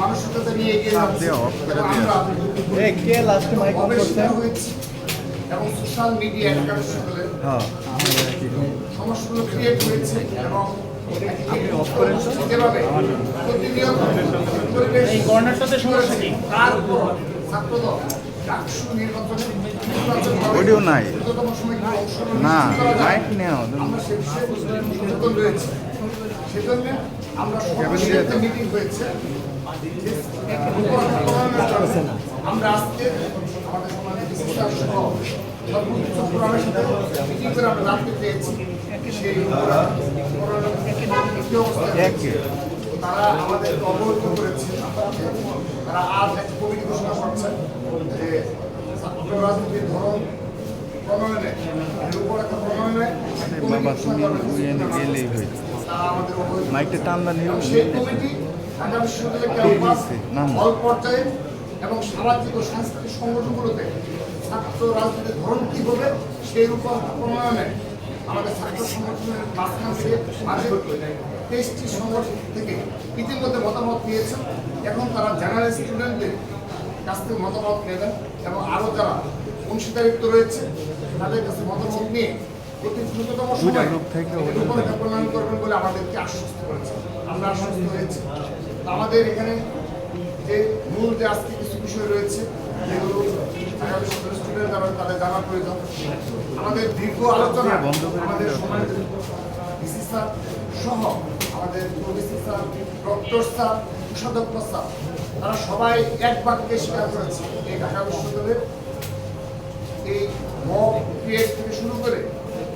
মানসিকতা নিয়ে এগিয়ে যাচ্ছি এবং সোশ্যাল মিডিয়া সমস্যাগুলো ক্রিয়েট হয়েছে এবং নাই। না লাইট নেও আমরা সে বিষয়ে সচেতন রয়েছে। সেজন্য আমরা একটা মিটিং হয়েছে। আমরা আজকে আমাদের সমাজের বিশিষ্টার সহ সর্বোচ্চ ফোরামের সাথে মিটিং করে আমরা জানতে চেয়েছি সেই। তারা আমাদের অবহিত করেছে। তারা আজ এক কমিটি ঘোষণা করছেন যে ছাত্র রাজনীতির ধরন প্রণয়নে এর উপর একটা প্রণয়নে একটা কমিটি ঘোষণা তুমি মাইকটা টান্দা নিয়ে। হল পর্যায়ে এবং সামাজিক ও সাংস্কৃতিক সংগঠনগুলোতে ছাত্র রাজনীতির ধরন কী হবে সেই উপর প্রণয়নে আমাদের ছাত্র সংগঠনের মাঝখানে মাঝে তেইশটি সংগঠন থেকে ইতিমধ্যে মতামত নিয়েছেন এখন তারা জেনারেল স্টুডেন্টদের কাছ থেকে মতামত নেবেন এবং আরও যারা অংশীদারিত্ব রয়েছে তাদের কাছে মতামত নিয়ে অতি দ্রুততম সময়ে করবেন বলে আমাদেরকে আশ্বস্ত করেছে। আমরা আশ্বস্ত হয়েছি। আমাদের এখানে যে মূল যে আজকে কিছু বিষয় রয়েছে যেগুলো স্টুডেন্ট তাদের জানা প্রয়োজন। আমাদের দীর্ঘ আলোচনা আমাদের ডিসি স্যার সহ আমাদের স্যার ডক্টর স্যার কোষাধ্যক্ষ স্যার তারা সবাই এক বাক্যে স্বীকার করেছে। এই ঢাকা বিশ্ববিদ্যালয়ের এই ক্রিয়েট থেকে শুরু করে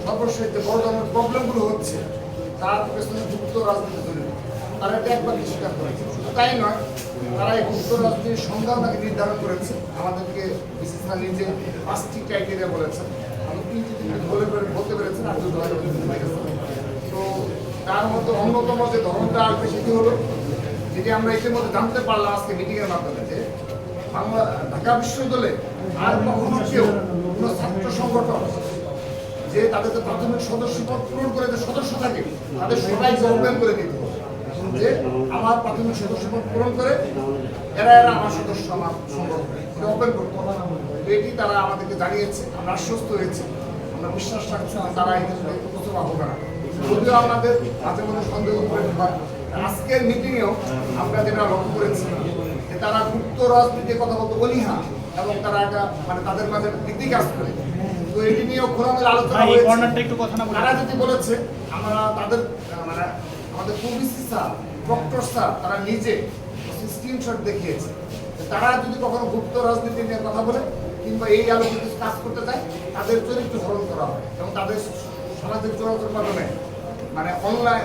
সর্বশেষ যে বড় ধরনের প্রবলেমগুলো হচ্ছে। তার পেছনে যুক্ত রাজনীতি জড়িত তারা এটা একবার স্বীকার করেছে শুধু তাই নয়, তারা এই গুপ্ত রাজনীতির সংজ্ঞাও নাকি নির্ধারণ করেছে। আমাদেরকে বিশেষ নিজে পাঁচটি ক্রাইটেরিয়া বলেছেন। আমি তিনটি করে বলতে পেরেছেন, আর দুটো তো তার মধ্যে অন্যতম যে ধরনটা আসবে সেটি হলো, যেটি আমরা ইতিমধ্যে জানতে পারলাম আজকে মিটিংয়ের মাধ্যমে, যে বাংলা ঢাকা বিশ্ববিদ্যালয়ে আর কখনো কেউ কোনো ছাত্র সংগঠন যে তাদের প্রাথমিক সদস্য পদ পূরণ করে যে সদস্য থাকে, তাদের সবাইকে ওপেন করে দিতে যে আমার প্রাথমিক সদস্য পদ পূরণ করে, এরা এরা আমার সদস্য, আমার সংগঠন। ওপেন করতে এটি তারা আমাদেরকে জানিয়েছে, আমরা আশ্বস্ত হয়েছি। আমরা বিশ্বাস রাখছি তারা এই প্রচুর হবে যদিও আমাদের মাঝে মধ্যে সন্দেহ করে আজকের মিটিংয়েও আমরা যেটা লক্ষ্য করেছি, যে তারা গুপ্ত রাজনীতির কথা বলতে অনীহা এবং তারা একটা মানে তাদের মাঝে ভীতি কাজ করে। তো এটি নিয়েও খোলামেলা আলোচনা এই কর্নারটা একটু কথা না বলে তারা যদি বলেছে আমরা তাদের মানে আমাদের পুলিশি স্যার ডক্টর স্যার তারা নিজে স্ক্রিনশট দেখিয়েছে। তারা যদি কখনো গুপ্ত রাজনীতি নিয়ে কথা বলে কিংবা এই কিছু কাজ করতে চায় তাদের চরিত্র হরণ করা হয় এবং তাদের সামাজিক যোগাযোগ মাধ্যমে মানে অনলাইন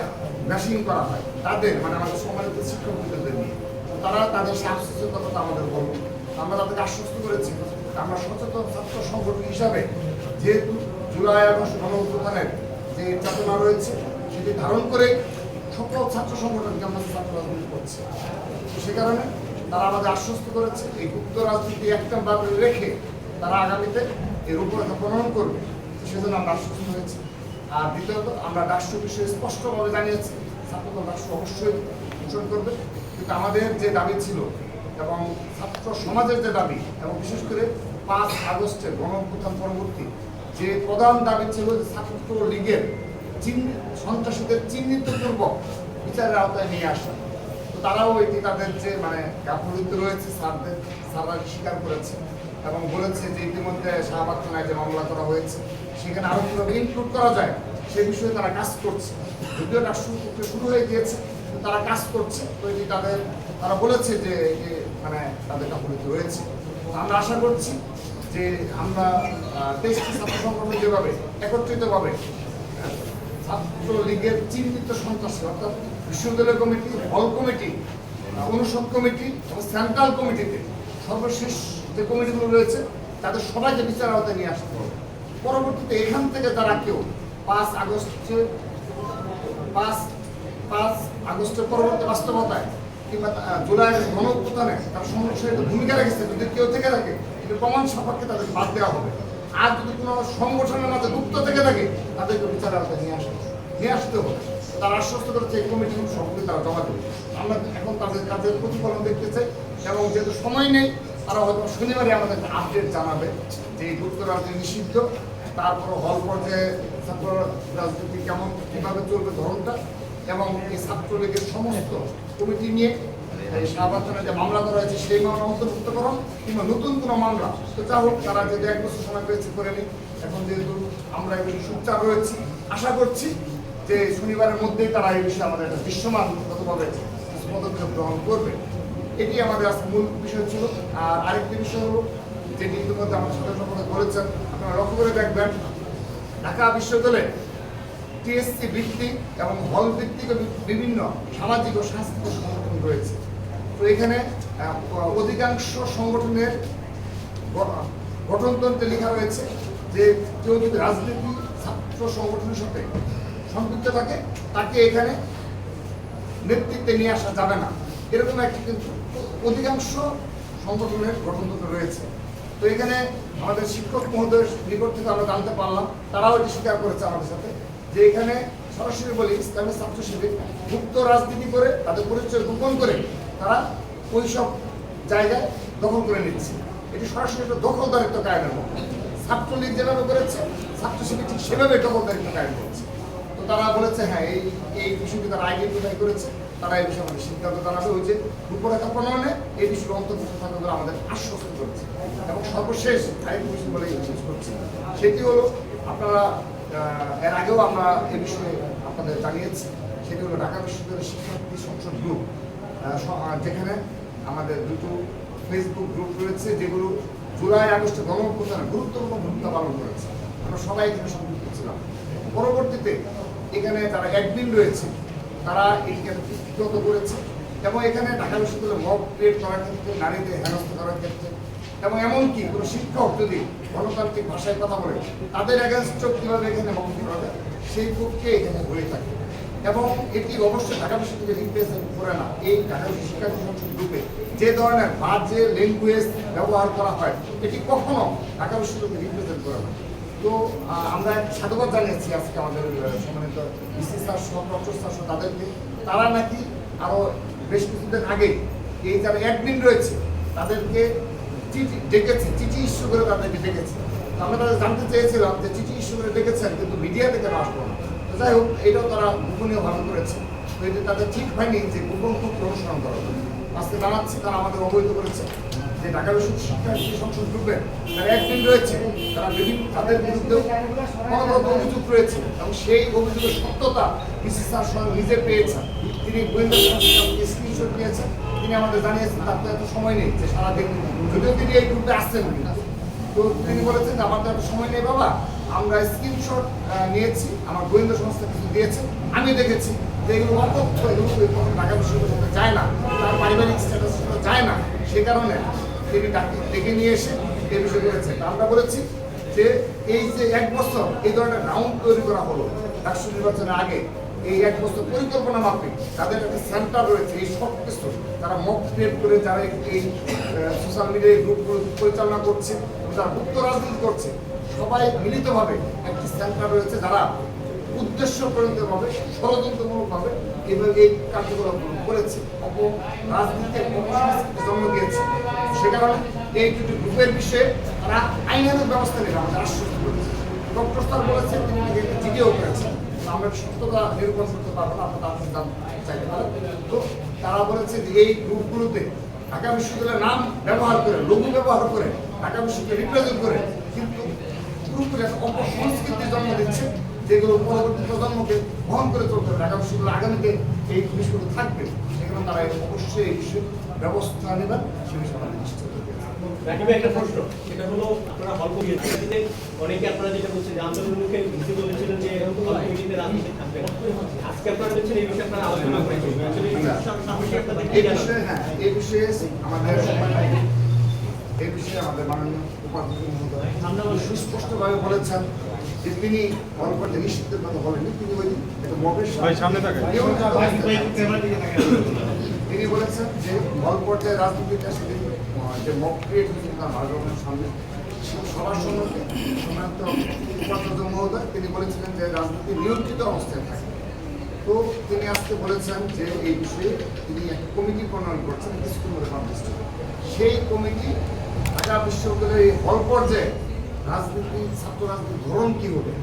ব্যাশিং করা হয়। তাদের মানে আমাদের সমাজের শিক্ষকদের নিয়ে। তারা তাদের সাহস সচেতনতা আমাদের বলব আমরা তাদেরকে আশ্বস্ত করেছি। আমরা সচেতন ছাত্র সংগঠন হিসাবে যেহেতু জুলাই আগস্ট গণ অভ্যুত্থানের যে চেতনা রয়েছে, সেটি ধারণ করে সকল ছাত্র সংগঠনকে আমরা ছাত্র রাজনীতি করছি। সে কারণে তারা আমাদের আশ্বস্ত করেছে, এই গুপ্ত রাজনীতি একটা ভাবে রেখে তারা আগামীতে এর উপরে প্রণয়ন করবে। সেজন্য আমরা আশ্বস্ত হয়েছি। আর দ্বিতীয়ত, আমরা রাষ্ট্র বিষয়ে স্পষ্টভাবে জানিয়েছি, ছাত্রদল রাষ্ট্র অবশ্যই ঘোষণ করবে। কিন্তু আমাদের যে দাবি ছিল এবং ছাত্র সমাজের যে দাবি, এবং বিশেষ করে পাঁচ আগস্টের গণ পরবর্তী যে প্রধান দাবি ছিল ছাত্র লীগের সন্ত্রাসীদের চিহ্নিতপূর্বক বিচারের আওতায় নিয়ে আসা। তো তারাও এটি তাদের যে মানে গাফলিত রয়েছে স্যারদের স্যাররা স্বীকার করেছে এবং বলেছে যে ইতিমধ্যে শাহবাগ থানায় যে মামলা করা হয়েছে, সেখানে আরও কীভাবে ইনক্লুড করা যায়, সে বিষয়ে তারা কাজ করছে। যদিও রাষ্ট্র প্রক্রিয়া শুরু হয়ে গিয়েছে তারা কাজ করছে। তো এটি তাদের, তারা বলেছে যে মানে তাদের গাফলিত রয়েছে আমরা আশা করছি যে আমরা দেশটি ছাত্র সংগঠন যেভাবে একত্রিতভাবে ছাত্র লীগের চিহ্নিত সন্ত্রাসী, অর্থাৎ বিশ্ববিদ্যালয় কমিটি, হল কমিটি, অনুষদ কমিটি এবং সেন্ট্রাল কমিটিতে সর্বশেষ যে কমিটিগুলো রয়েছে, তাদের সবাইকে বিচার আওতায় নিয়ে আসতে হবে। পরবর্তীতে এখান থেকে তারা কেউ পাঁচ আগস্টে পাঁচ পাঁচ আগস্টের পরবর্তী বাস্তবতায় কিংবা জুলাইয়ের গণপ্রধানে তার সমস্যায় ভূমিকা রেখেছে, যদি কেউ থেকে থাকে প্রমাণ সাপেক্ষে তাদের বাদ দেওয়া হবে। আর যদি কোনো সংগঠনের মাঝে গুপ্ত থেকে থাকে, তাদেরকে বিচার আওতায় নিয়ে আসতে নিয়ে আসতে হবে। তারা আশ্বস্ত করেছে, এই কমিটিগুলো সবগুলি তারা জমা দেবে। আমরা এখন তাদের কাজের প্রতিফলন চাই এবং যেহেতু সময় নেই, তারা হয়তো শনিবারে আমাদের আপডেট জানাবে যে এই গুপ্ত রাজনীতি নিষিদ্ধ। তারপর হল পর্যায়ে ছাত্র রাজনীতি কেমন, কীভাবে চলবে ধরনটা এবং এই ছাত্রলীগের সমস্ত কমিটি নিয়ে যে মামলা সেই মামলা অন্তর্ভুক্ত করো, কিংবা নতুন কোনো মামলা। তারা যদি এক বছর সময় পেয়েছে করে এখন যেহেতু আমরা আশা করছি যে শনিবারের মধ্যেই তারা এই বিষয়ে আমাদের একটা পদক্ষেপ গ্রহণ করবে। এটি আমাদের মূল বিষয় ছিল। আর আরেকটি বিষয় হলো, যেটি ইতিমধ্যে আমার সাথে সম্পর্কে আপনারা লক্ষ্য করে দেখবেন, ঢাকা বিশ্ববিদ্যালয়ে টিএসসি ভিত্তিক এবং হল ভিত্তিক বিভিন্ন সামাজিক ও সাংস্কৃতিক সংগঠন রয়েছে। তো এখানে অধিকাংশ সংগঠনের গঠনতন্ত্রে লেখা রয়েছে যে কেউ যদি রাজনীতি, ছাত্র সংগঠনের সাথে সম্পৃক্ত থাকে, তাকে এখানে নেতৃত্বে নিয়ে আসা যাবে না। এরকম একটি কিন্তু অধিকাংশ সংগঠনের গঠনতন্ত্র রয়েছে। তো এখানে আমাদের শিক্ষক মহোদয়ের নিকট থেকে আমরা জানতে পারলাম, তারাও এটি স্বীকার করেছে আমাদের সাথে। যে এখানে সরাসরি বলি, ইসলামের ছাত্র শিবির মুক্ত রাজনীতি করে, তাদের পরিচয় গোপন করে, তারা ওইসব জায়গায় দখল করে নিচ্ছে। এটি সরাসরি একটা দখলদারিত্ব কায়েমের মতো ছাত্রলীগ যেভাবে করেছে ছাত্র শিবির ঠিক সেভাবে দখলদারিত্ব কায়েম করেছে। তো তারা বলেছে হ্যাঁ এই এই বিষয়টি তারা আইডেন্টিফাই করেছে, তারা এই বিষয়ে আমাদের সিদ্ধান্ত জানাবে। ওই যে রূপরেখা প্রণয়নে এই বিষয়ে অন্তর্ভুক্ত থাকবে বলে আমাদের আশ্বস্ত করেছে। এবং সর্বশেষ আরেকটি বিষয় বলে শেষ করছে। সেটি হলো, আপনারা এর আগেও আমরা এ বিষয়ে আপনাদের জানিয়েছি, সেটি হলো ঢাকা বিশ্ববিদ্যালয়ের শিক্ষার্থী সংসদ গ্রুপ যেখানে আমাদের দুটো ফেসবুক গ্রুপ রয়েছে, যেগুলো জুলাই, আগস্টে গণঅভ্যুত্থানে গুরুত্বপূর্ণ ভূমিকা পালন করেছে। আমরা সবাই এখানে সম্পৃক্ত ছিলাম পরবর্তীতে এখানে তারা অ্যাডমিন রয়েছে, তারা এটিকে করেছে এবং এখানে ঢাকা বিশ্ববিদ্যালয়ে মব ক্রিয়েট করার ক্ষেত্রে, নারীদের হেনস্থ করার ক্ষেত্রে এবং এমনকি কোনো শিক্ষক যদি গণতান্ত্রিক ভাষায় কথা বলে, তাদের এগেনস্টও কীভাবে এখানে বক্তব্য করা যায় সেই পক্ষে এখানে হয়ে থাকে। এবং এটি অবশ্যই ঢাকা বিশ্ববিদ্যালয় করে না। এই ঢাকা শিক্ষার্থী সংসদ গ্রুপে যে ধরনের বাজে ল্যাঙ্গুয়েজ ব্যবহার করা হয়, এটি কখনো ঢাকা বিশ্ববিদ্যালয়কে রিপ্রেজেন্ট করে না। তো আমরা সাধুবাদ জানিয়েছি আজকে আমাদের সম্মানিত বিসি স্যার সহ ডক্টর স্যার সহ তাদেরকে। তারা নাকি আরও বেশ কিছুদিন আগে এই যারা অ্যাডমিন রয়েছে, তাদেরকে চিঠি ডেকেছে, চিঠি ইস্যু করে তাদেরকে ডেকেছে। আমরা তাদের জানতে চেয়েছিলাম যে চিঠি ইস্যু করে ডেকেছেন, কিন্তু মিডিয়া থেকে আসলো না। যাই হোক, এটাও তারা গোপনীয় ভাবে করেছে। তো এটা তাদের ঠিক হয়নি যে গোপন খুব অনুসরণ করা। আজকে জানাচ্ছি, তারা আমাদের অবহিত করেছে। যে ঢাকা বিশ্ববিদ্যালয় শিক্ষার্থী সংসদ গ্রুপে যারা একদিন রয়েছে, তারা বিভিন্ন তাদের বিরুদ্ধে অনবরত অভিযোগ রয়েছে এবং সেই অভিযোগের সত্যতা বিসি স্যার নিজে পেয়েছেন। তিনি গোয়েন্দা স্ক্রিনশট নিয়েছেন। তিনি আমাদের জানিয়েছেন, তার তো এত সময় নেই যে সারাদিন। যদিও তিনি এই গ্রুপে আসছেন তো তিনি বলেছেন, আমার তো এত সময় নেই বাবা। আমরা স্ক্রিনশট নিয়েছি, আমার গোয়েন্দা সংস্থা কিছু দিয়েছে, আমি দেখেছি। যে এগুলো অপথ্য এগুলো ঢাকা বিশ্ববিদ্যালয়ের সাথে যায় না। তার পারিবারিক স্ট্যাটাসের সাথে যায় না। সে কারণে তিনি ডেকে নিয়ে এসে এই বিষয় করেছে আমরা বলেছি যে এই যে এক বছর এই ধরনের রাউন্ড তৈরি করা হলো রাষ্ট্র নির্বাচনের আগে, এই এক বছর পরিকল্পনা মাফিক তাদের একটা সেন্টার রয়েছে, এই সব কিছু তারা মক ক্রিয়েট করে যারা এই- সোশ্যাল মিডিয়ায় গ্রুপ পরিচালনা করছে যারা গুপ্ত রাজনীতি করছে, সবাই মিলিতভাবে একটি সেন্টার রয়েছে যারা উদ্দেশ্য পরিণতভাবে, ষড়যন্ত্রমূলকভাবে এইভাবে এই কার্যকলাপ করেছে অপ রাজনীতি অপসংস্কৃতি জন্ম দিয়েছে। সে কারণে এই দুটি গ্রুপের বিষয়ে তারা আইনানুগ ব্যবস্থা নেবে আমাদের আশ্বস্ত করেছে ডক্টর স্যার বলেছেন, তিনি নাকি একটা চিঠিও করেছেন। আমরা সত্যতা নিরূপণ করতে পারব না আপনার তাদের জানতে চাইতে পারেন তো তারা বলেছে যে এই গ্রুপগুলোতে ঢাকা বিশ্ববিদ্যালয়ের নাম ব্যবহার করে লঘু ব্যবহার করে, ঢাকা বিশ্ববিদ্যালয় রিপ্রেজেন্ট করে, কিন্তু গ্রুপের একটা অপসংস্কৃতি জন্ম দিচ্ছে। যেগুলো পরবর্তী প্রজন্মকে বহন করে চলতে হবে। ঢাকা বিশ্ববিদ্যালয় আগামীতে এই বিষয়গুলো থাকবে। সেখানে তারা অবশ্যই এই বিষয়ে ব্যবস্থা নেবেন। সে বিষয়ে আমাদের নিশ্চিত করতে রাকিবে একটা প্রশ্ন। সেটা হলো আপনারা হল কমিটিতে অনেকে আপনারা যেটা বলছেন যে আন্দোলনের মুখে ভিসি বলেছিলেন যে হল কমিটিতে রাজনীতি থাকবে আজকে আপনারা বলছেন এই বিষয়ে আপনারা আলোচনা করেছেন। এই সামনে আপনাদের কি এই জানাবেন? বিষয়ে হ্যাঁ এই বিষয়ে আমাদের এই বিষয়ে আমাদের মাননীয় উপাধ্যক্ষ মহোদয় সুস্পষ্টভাবে বলেছেন। তিনি গণপর্যায়ে নিষিদ্ধের কথা বলেননি তিনি ওই একটা মবের সামনে তিনি বলেছেন যে বল পর্যায়ে রাজনীতিটা সেদিন যে মক ক্রিয়েট হয়েছিল তার বাসভবনের সামনে সবার সম্মুখে সম্মানিত উপাধ্যক্ষ মহোদয় তিনি বলেছিলেন যে রাজনীতি নিয়ন্ত্রিত অবস্থায় থাকে। তো তিনি আজকে বলেছেন যে এই বিষয়ে তিনি একটা কমিটি প্রণয়ন করছেন স্কুল সেই কমিটি ঢাকা বিশ্ববিদ্যালয়ের হল পর্যায়ে রাজনীতি ছাত্র রাজনীতির ধরন কি হবে?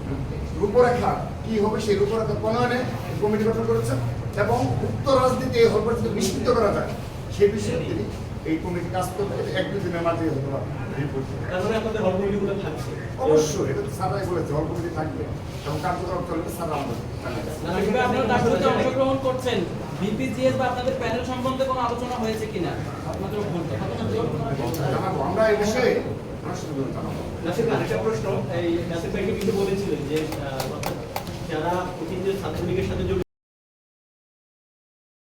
রূপরেখা কি হবে সেই রূপরেখা প্রণয়নে কমিটি গঠন করেছেন এবং উক্ত রাজনীতি এই পর্যায়ে নিশ্চিত করা যায় সেই বিষয়ে তিনি এই কমিটি কাজ এটা এক দুই দিনের মাঝে হতে পারে রিপোর্ট তার আপনাদের হল কমিটিগুলো থাকছে? অবশ্যই এটা তো বলেছে হল কমিটি থাকবে। এবং কার্যক্রম চলবে স্যার আমাদের জানাবে। রাকিব ভাই, আপনারা তার সাথে অংশগ্রহণ করছেন। বিপিজিএস বা আপনাদের প্যানেল সম্বন্ধে কোনো আলোচনা হয়েছে কিনা? আপনাদের আমরা এই বিষয়ে আরেকটা প্রশ্ন এই কিন্তু বলেছিলেন যে যারা অতীতের ছাত্রলীগের সাথে জড়িত